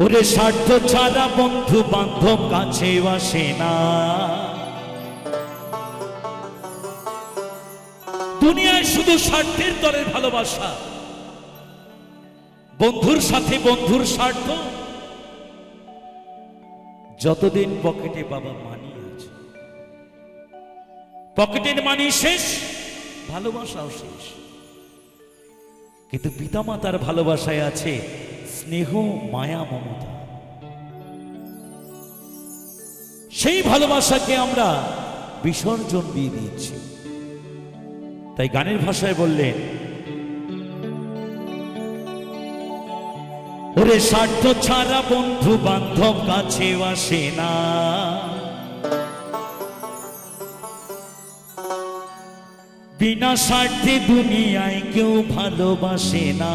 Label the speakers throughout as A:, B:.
A: ওরে স্বার্থ ছাড়া বন্ধু বান্ধব কাছে আসে না। দুনিয়ায় শুধু স্বার্থের দরের ভালোবাসা। বন্ধুর সাথে বন্ধুর স্বার্থ। যতদিন পকেটে বাবা মানি আছে। পকেটের মানি শেষ, ভালোবাসাও শেষ। কিন্তু পিতামাতার ভালোবাসায় আছে স্নেহ মায়া মমতা। সেই ভালোবাসাকে আমরা বিসর্জন দিয়ে দিয়েছি। তাই গানের ভাষায় বললেন, ওরে স্বার্থ ছাড়া বন্ধু বান্ধব কাছে আসে না। বিনা স্বার্থে দুনিয়ায় কেউ ভালোবাসে না।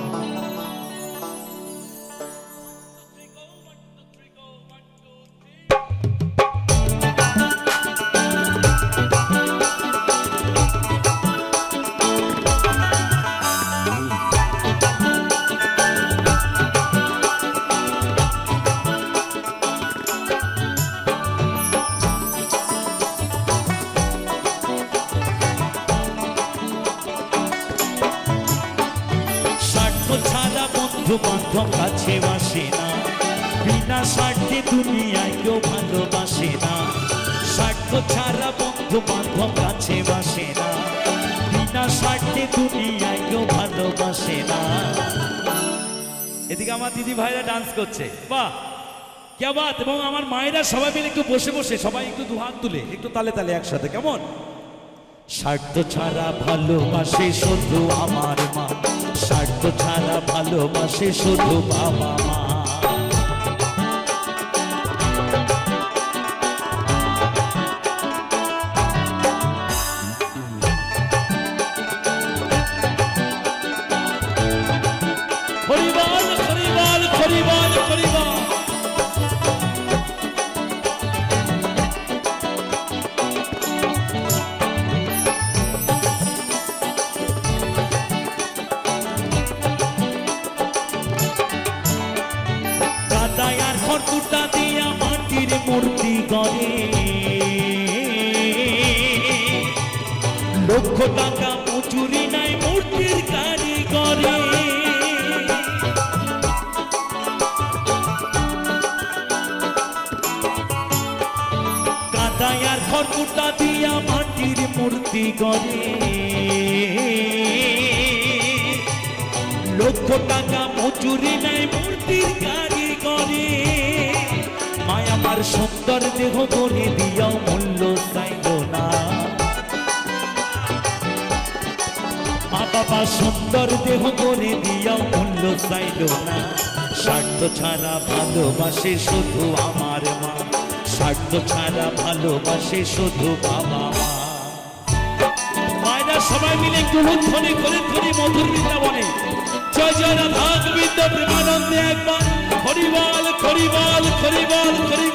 A: বন্ধু কাছে বাসে না। বিনা স্বার্থে দুনিয়ায় কেউ ভালোবাসে না। স্বার্থ ছাড়া বন্ধু বান্ধব কাছে বাসে না। বিনা স্বার্থে দুনিয়ায় কেউ ভালোবাসে না। এদিকে আমার দিদি ভাইরা ডান্স করছে। বাহ! কে বাত এবং আমার মায়েরা সবাই মিলে একটু বসে বসে, সবাই একটু দু হাত তুলে, একটু তালে তালে একসাথে, কেমন? স্বার্থ ছাড়া ভালোবাসে শুধু আমার মা। স্বার্থ ছাড়া ভালোবাসে শুধু বাবা পরিবার পরিবার পরিবার হরিবল খড়কুটা দিয়া মাটির মূর্তি করে লক্ষ টাকা মজুরি নাই মূর্তির কারিগরে। কাদায় আর দিয়া মাটির মূর্তি করে লক্ষ টাকা মজুরি নাই মূর্তির আমার সুন্দর দেহ গনে দিয়াও মূল্য চাইল না। মা বাবা সুন্দর দেহ গনে দিয়াও মূল্য চাইল না। স্বার্থ ছাড়া ভালোবাসে শুধু আমার মা। স্বার্থ ছাড়া ভালোবাসে শুধু বাবা মায়েরা সবাই মিলে একটু ধ্বনি করে ধ্বনি মধুর বৃন্দাবনে। জয় জয় রাধা গোবিন্দ প্রেমানন্দে একবার। হরিবল হরিবল হরিবল হরিবল।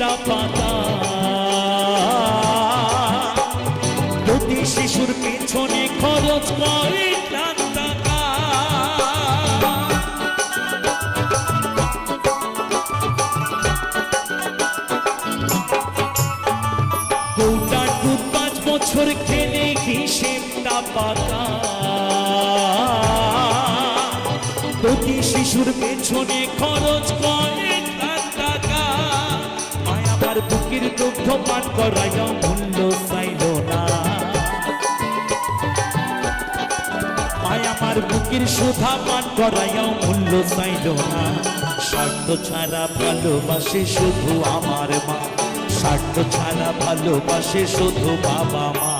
A: হিসেবটা পাতা। প্রতি শিশুর পেছনে খরচ করে বছর খেলে হিসেবটা পাতা। প্রতি শিশুর পেছনে খরচ বুকের দুগ্ধ পান করাইও মূল্য চাইল না। মায় আমার বুকির সুধা পান করাইও মূল্য চাইল না। স্বার্থ ছাড়া ভালোবাসে শুধু আমার মা। স্বার্থ ছাড়া ভালোবাসে শুধু বাবা মা।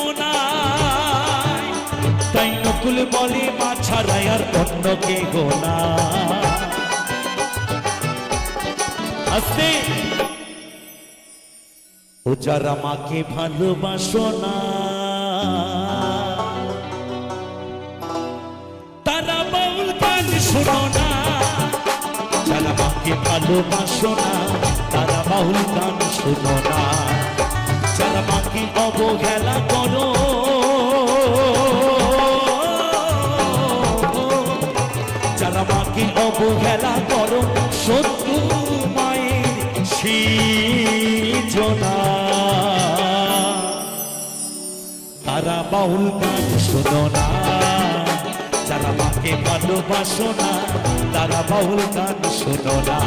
A: নকুল বলে মা ছাড়াই আর অন্য কে গোনা আস্তে। ও যারা মাকে ভালোবাসো না, তারা বাউল গান শোনো না। যারা মাকে ভালোবাসো না, তারা বাউল গান শোনো না। যারা মাকে অবহেলা করো যারা অবহেলা করো সত্য মায়ের সৃজনা। তারা বাউল গান শোনো না যারা মাকে ভালোবাসো না, তারা বাউল গান শোনো। না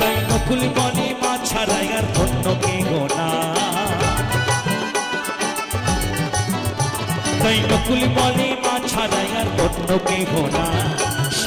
A: তাই নকুল বলে মা ছাড়াই আর অন্য কে গোনা তাই নকুল বলে মা ছাড়াই আর অন্য কে গোনা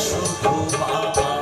A: শুধু বাবা